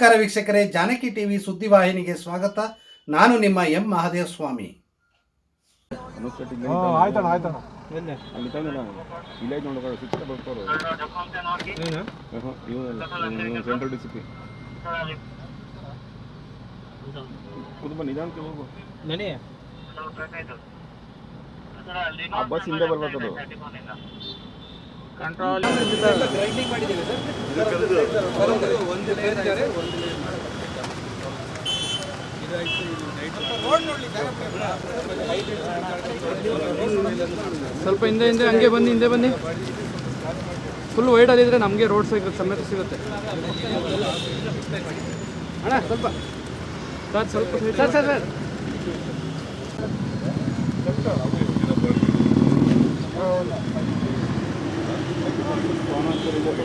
ನಮಸ್ಕಾರ ವೀಕ್ಷಕರೇ ಜಾನಕಿ ಟಿವಿ ಸುದ್ದಿವಾಹಿನಿಗೆ ಸ್ವಾಗತ. ನಾನು ನಿಮ್ಮ ಎಂ ಮಹಾದೇವ ಸ್ವಾಮಿ ಬಸ್ ಹಿಂದೆ ಬರ್ಬೇಕದು. ಬರ್ಬೇಕದು ಸ್ವಲ್ಪ ಹಿಂದೆ ಹಿಂದೆ ಹಂಗೆ ಬನ್ನಿ ಹಿಂದೆ ಬನ್ನಿ. ಫುಲ್ ವೈಟ್ ಅಲ್ಲಿದ್ರೆ ನಮಗೆ ರೋಡ್ ಸಿಗುತ್ತೆ ಸಮೇತ ಸಿಗುತ್ತೆ. ಅಣ್ಣ ಸ್ವಲ್ಪ. ಸರ್ ಸ್ವಲ್ಪ ಸರ್ ಸರ್ ಸರ್. ಮುಂದೆ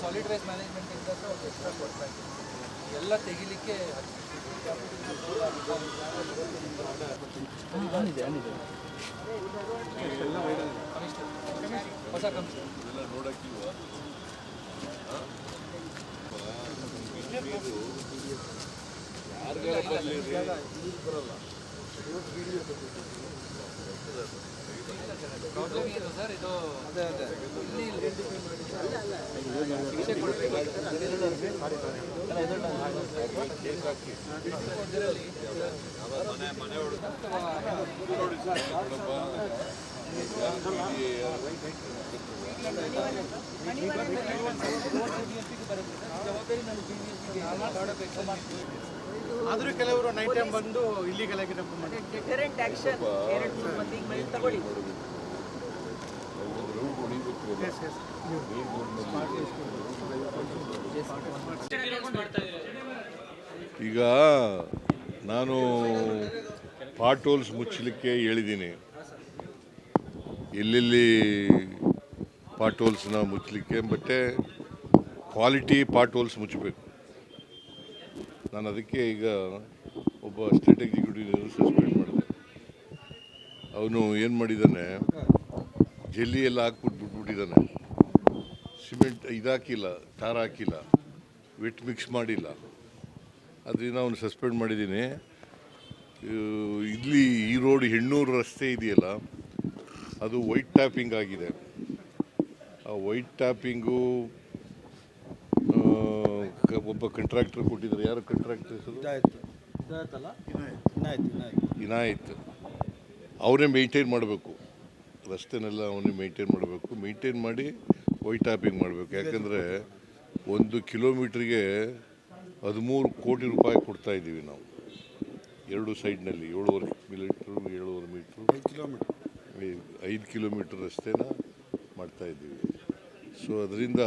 ಸಾಲಿಡ್ ವೇಸ್ಟ್ ಮ್ಯಾನೇಜ್ಮೆಂಟ್ ಇಂದ ಒಂದು ಎಕ್ಸ್ಟ್ರಾ ಕೊಡ್ತಾ ಇದ್ದೀವಿ. ಎಲ್ಲ ತೆಗಿಲಿಕ್ಕೆ ಹೊಸ ಕಮಿಷನ್ ಪ್ರಾಬ್ಲಮ್ ಏನು ಸರ್ ನಾನು ಜವಾಬ್ದಾರಿ ನಾನು ಬಿ ಮಾಡಬೇಕು ಆದರೂ ಕೆಲವರು ನೈಟ್ ಟೈಮ್ ಬಂದು ಆಗಿ ಡೆಟರೆಂಟ್ ಆಕ್ಷನ್ ಎರಡು ಮಂದಿಗೆ ಮೇಲೆ ತಗೊಳ್ಳಿ. ಈಗ ನಾನು ಪಾರ್ಟ್ ಹೋಲ್ಸ್ ಮುಚ್ಚಲಿಕ್ಕೆ ಹೇಳಿದ್ದೀನಿ. ಎಲ್ಲೆಲ್ಲಿ ಹೋಲ್ಸ್ನ ಮುಚ್ಚಲಿಕ್ಕೆ ಮತ್ತು ಕ್ವಾಲಿಟಿ ಪಾರ್ಟ್ ಹೋಲ್ಸ್ ಮುಚ್ಚಬೇಕು. ನಾನು ಅದಕ್ಕೆ ಈಗ ಒಬ್ಬ ಸ್ಟೇಟ್ ಎಕ್ಸಿಕ್ಯೂಟಿವ್ ಸಸ್ಪೆಂಡ್ ಮಾಡಿದೆ. ಅವನು ಏನು ಮಾಡಿದ್ದಾನೆ ಜಲ್ಲಿ ಎಲ್ಲ ಹಾಕ್ಬಿಟ್ಟು ಬಿಟ್ಬಿಟ್ಟಿದ್ದಾನೆ ಸಿಮೆಂಟ್ ಇದಾಕಿಲ್ಲ ಟಾರ್ ಹಾಕಿಲ್ಲ ವೆಟ್ ಮಿಕ್ಸ್ ಮಾಡಿಲ್ಲ. ಅದರಿಂದ ಅವನು ಸಸ್ಪೆಂಡ್ ಮಾಡಿದ್ದೀನಿ. ಇಲ್ಲಿ ಈ ರೋಡ್ ಹೆಣ್ಣೂರು ರಸ್ತೆ ಇದೆಯಲ್ಲ, ಅದು ವೈಟ್ ಟ್ಯಾಪಿಂಗ್ ಆಗಿದೆ. ಆ ವೈಟ್ ಟ್ಯಾಪಿಂಗು ಒಬ್ಬ ಕಂಟ್ರಾಕ್ಟರ್ ಕೊಟ್ಟಿದ್ದಾರೆ. ಯಾರು ಕಂಟ್ರಾಕ್ಟರ್ ಹೆಸರು? ಇನಾಯತ್. ಅವರೇ ಮೇಂಟೈನ್ ಮಾಡಬೇಕು. ರಸ್ತೆನೆಲ್ಲ ಅವನೇ ಮೇಂಟೈನ್ ಮಾಡಬೇಕು. ಮೇಂಟೈನ್ ಮಾಡಿ ವೈಟ್ ಟಾಪಿಂಗ್ ಮಾಡಬೇಕು. ಯಾಕಂದರೆ ಒಂದು ಕಿಲೋಮೀಟ್ರಿಗೆ ಹದಿಮೂರು ಕೋಟಿ ರೂಪಾಯಿ ಕೊಡ್ತಾ ಇದ್ದೀವಿ ನಾವು. ಎರಡು ಸೈಡ್ನಲ್ಲಿ ಏಳುವರೆ ಮೀಟ್ರು ಏಳುವರೆ ಮೀಟ್ರು. ಐದು ಕಿಲೋಮೀಟ್ರ್. ರಸ್ತೆನ ಮಾಡ್ತಾಯಿದ್ದೀವಿ ಸೊ ಅದರಿಂದ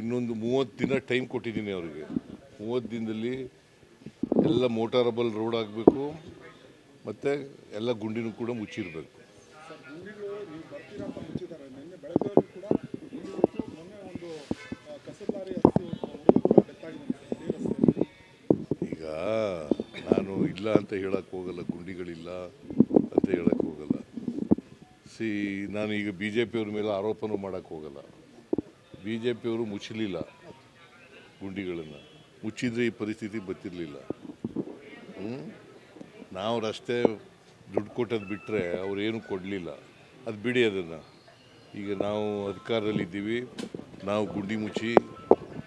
ಇನ್ನೊಂದು ಮೂವತ್ತು ದಿನ ಟೈಮ್ ಕೊಟ್ಟಿದ್ದೀನಿ ಅವರಿಗೆ. ಮೂವತ್ತು ದಿನದಲ್ಲಿ ಎಲ್ಲ ಮೋಟಾರಬಲ್ ರೋಡ್ ಆಗಬೇಕು, ಮತ್ತು ಎಲ್ಲ ಗುಂಡಿನೂ ಕೂಡ ಮುಚ್ಚಿರಬೇಕು. ಈಗ ನಾನು ಇಲ್ಲ ಅಂತ ಹೇಳಕ್ಕೆ ಹೋಗಲ್ಲ, ಗುಂಡಿಗಳಿಲ್ಲ ಅಂತ ಹೇಳಕ್ಕೆ ಹೋಗಲ್ಲ. ಸಿ ನಾನು ಈಗ ಬಿ ಜೆ ಪಿಯವ್ರ ಮೇಲೆ ಆರೋಪನೂ ಮಾಡೋಕ್ಕೆ ಹೋಗಲ್ಲ. ಬಿ ಜೆ ಪಿಯವರು ಮುಚ್ಚಲಿಲ್ಲ ಗುಂಡಿಗಳನ್ನು. ಮುಚ್ಚಿದ್ರೆ ಈ ಪರಿಸ್ಥಿತಿ ಬತ್ತಿರಲಿಲ್ಲ ಹ್ಮ್? ನಾವು ರಸ್ತೆ ದುಡ್ಡು ಕೊಟ್ಟದ್ದು ಬಿಟ್ಟರೆ ಅವರೇನು ಕೊಡಲಿಲ್ಲ. ಅದು ಬಿಡಿ ಅದನ್ನು. ಈಗ ನಾವು ಅಧಿಕಾರದಲ್ಲಿದ್ದೀವಿ. ನಾವು ಗುಂಡಿ ಮುಚ್ಚಿ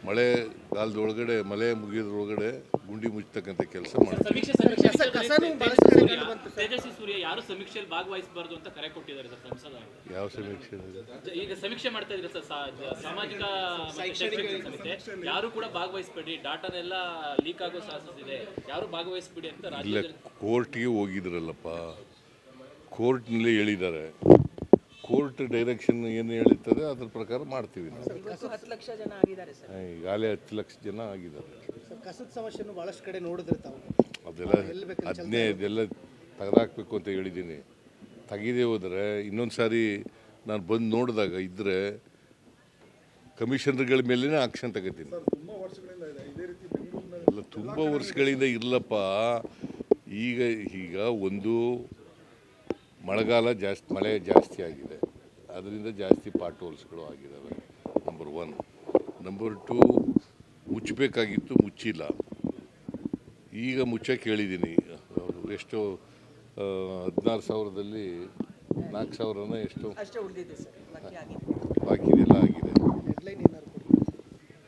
ಮಳೆಗಾಲದೊಳಗಡೆ ಮಳೆ ಮುಗಿಯೋದ್ರೊಳಗಡೆ ಗುಂಡಿ ಮುಚ್ಚತಕ್ಕಂಥ ಕೆಲಸ ಮಾಡ್ತಾರೆ ಸಮೀಕ್ಷೆ ಸಮೀಕ್ಷೆ. ತೇಜಸ್ವಿ ಸೂರ್ಯ ಯಾರು ಸಮೀಕ್ಷೆಯಲ್ಲಿ ಭಾಗವಹಿಸಬಾರ್ದು ಅಂತ ಕರೆ ಕೊಟ್ಟಿದ್ದಾರೆ ಸರ್ ಸಂಸದ ಯಾವ ಸಮೀಕ್ಷೆ? ಇದೆ? ಈಗ ಸಮೀಕ್ಷೆ ಮಾಡ್ತಾ ಇದ್ರೆ ಸರ್ ಸಾ- ಸಾಮಾಜಿಕ ಶೈಕ್ಷಣಿಕ ಸಮಿತಿ ಯಾರು ಕೂಡ ಭಾಗವಹಿಸಬೇಡಿ ಡಾಟಾನೆಲ್ಲ ಲೀಕ್ ಆಗೋ ಚಾನ್ಸಸ್ ಇದೆ. ಯಾರು ಭಾಗವಹಿಸಬೇಡಿ ಅಂತ ಇಲ್ಲ ಕೋರ್ಟ್ಗೆ ಹೋಗಿದ್ರಲ್ಲಪ್ಪ. ಕೋರ್ಟ್ನಲ್ಲಿ ಹೇಳಿದ್ದಾರೆ. ಕೋರ್ಟ್ ಡೈರೆಕ್ಷನ್ ಏನು ಹೇಳುತ್ತದೆ ಅದ್ರ ಪ್ರಕಾರ ಮಾಡ್ತೀವಿ ನಾವು. ಇವತ್ತು ಲಕ್ಷ ಜನ ಆಗಿದ್ದಾರೆ ಸರ್. ಈಗಾಗಲೇ ಹತ್ತು ಲಕ್ಷ ಜನ ಆಗಿದ್ದಾರೆ. ಕಸದ ಸಮಸ್ಯೆಯನ್ನು ಬಹಳಷ್ಟು ಕಡೆ ನೋಡಿದ್ರೆ ತಾವು. ಅದೆಲ್ಲ ಅದನ್ನೇ ಅದೆಲ್ಲ ತೆಗೆದಾಕ್ಬೇಕು ಅಂತ ಹೇಳಿದ್ದೀನಿ. ತೆಗೀದೇ ಹೋದರೆ ಇನ್ನೊಂದು ಸಾರಿ ನಾನು ಬಂದು ನೋಡಿದಾಗ ಇದ್ದರೆ ಕಮಿಷನರ್ಗಳ ಮೇಲೇ ಆಕ್ಷನ್ ತಗೋತೀನಿ. ಅಲ್ಲ ತುಂಬ ವರ್ಷಗಳಿಂದ ಇಲ್ಲಪ್ಪ ಈಗ ಈಗ ಒಂದು ಮಳೆಗಾಲ ಜಾಸ್ತಿ ಮಳೆ ಜಾಸ್ತಿ ಆಗಿದೆ. ಅದರಿಂದ ಜಾಸ್ತಿ ಪಾಟ್ ಹೋಲ್ಸ್ಗಳು ಆಗಿದ್ದಾವೆ ನಂಬರ್ ಒನ್ ನಂಬರ್ ಟು ಮುಚ್ಚಬೇಕಾಗಿತ್ತು ಮುಚ್ಚಿಲ್ಲ. ಈಗ ಮುಚ್ಚಕ್ಕೆ ಹೇಳಿದ್ದೀನಿ ಅವರು ಎಷ್ಟು ಹದಿನಾರು ಸಾವಿರದಲ್ಲಿ ನಾಲ್ಕು ಸಾವಿರನ ಎಷ್ಟು ಅಷ್ಟೇ ಉಳಿದಿದೆ ಸರ್. ಬಾಕಿ ಆಗಿದೆ. ಬಾಕಿದೆಲ್ಲ ಆಗಿದೆ.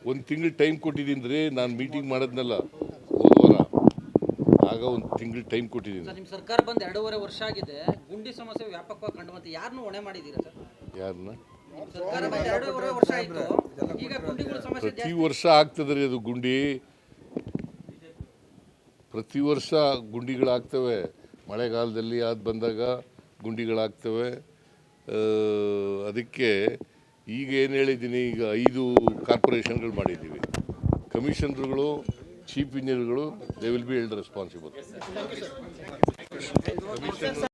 ಒಂದು ತಿಂಗಳು ಟೈಮ್ ಕೊಟ್ಟಿದ್ದೀನಿ ರೀ ನಾನು ಮೀಟಿಂಗ್ ಮಾಡಿದ್ನಲ್ಲ ಹೋದ ವಾರ. ಆಗ ಒಂದು ತಿಂಗಳು ಟೈಮ್ ಕೊಟ್ಟಿದ್ದೀನಿ ಸರ್ ನಿಮ್ಮ ಸರ್ಕಾರ ಬಂದು ಎರಡೂವರೆ ವರ್ಷ ಆಗಿದೆ. ಗುಂಡಿ ಸಮಸ್ಯೆ ವ್ಯಾಪಕವಾಗಿ ಕಂಡು ಬಂತು ಯಾರನ್ನೂ ಹೊಣೆ ಮಾಡಿದ್ದೀರಾ ಸರ್? ಯಾರನ್ನ ನಿಮ್ಮ ಸರ್ಕಾರ ಬಂದು ವರ್ಷ ಆಯಿತು. ಈಗ ಗುಂಡಿಗಳ ಸಮಸ್ಯೆ ಪ್ರತಿ ವರ್ಷ ಆಗ್ತದೆ ರೀ ಅದು ಗುಂಡಿ. ಪ್ರತಿ ವರ್ಷ ಗುಂಡಿಗಳಾಗ್ತವೆ. ಮಳೆಗಾಲದಲ್ಲಿ ಅದು ಬಂದಾಗ ಗುಂಡಿಗಳಾಗ್ತವೆ. ಅದಕ್ಕೆ ಈಗ ಏನು ಹೇಳಿದ್ದೀನಿ ಈಗ ಐದು ಕಾರ್ಪೊರೇಷನ್ಗಳು ಮಾಡಿದ್ದೀವಿ. ಕಮಿಷನರ್ಗಳು ಚೀಫ್ ಇಂಜಿನಿಯರ್ಗಳು they will be held responsible.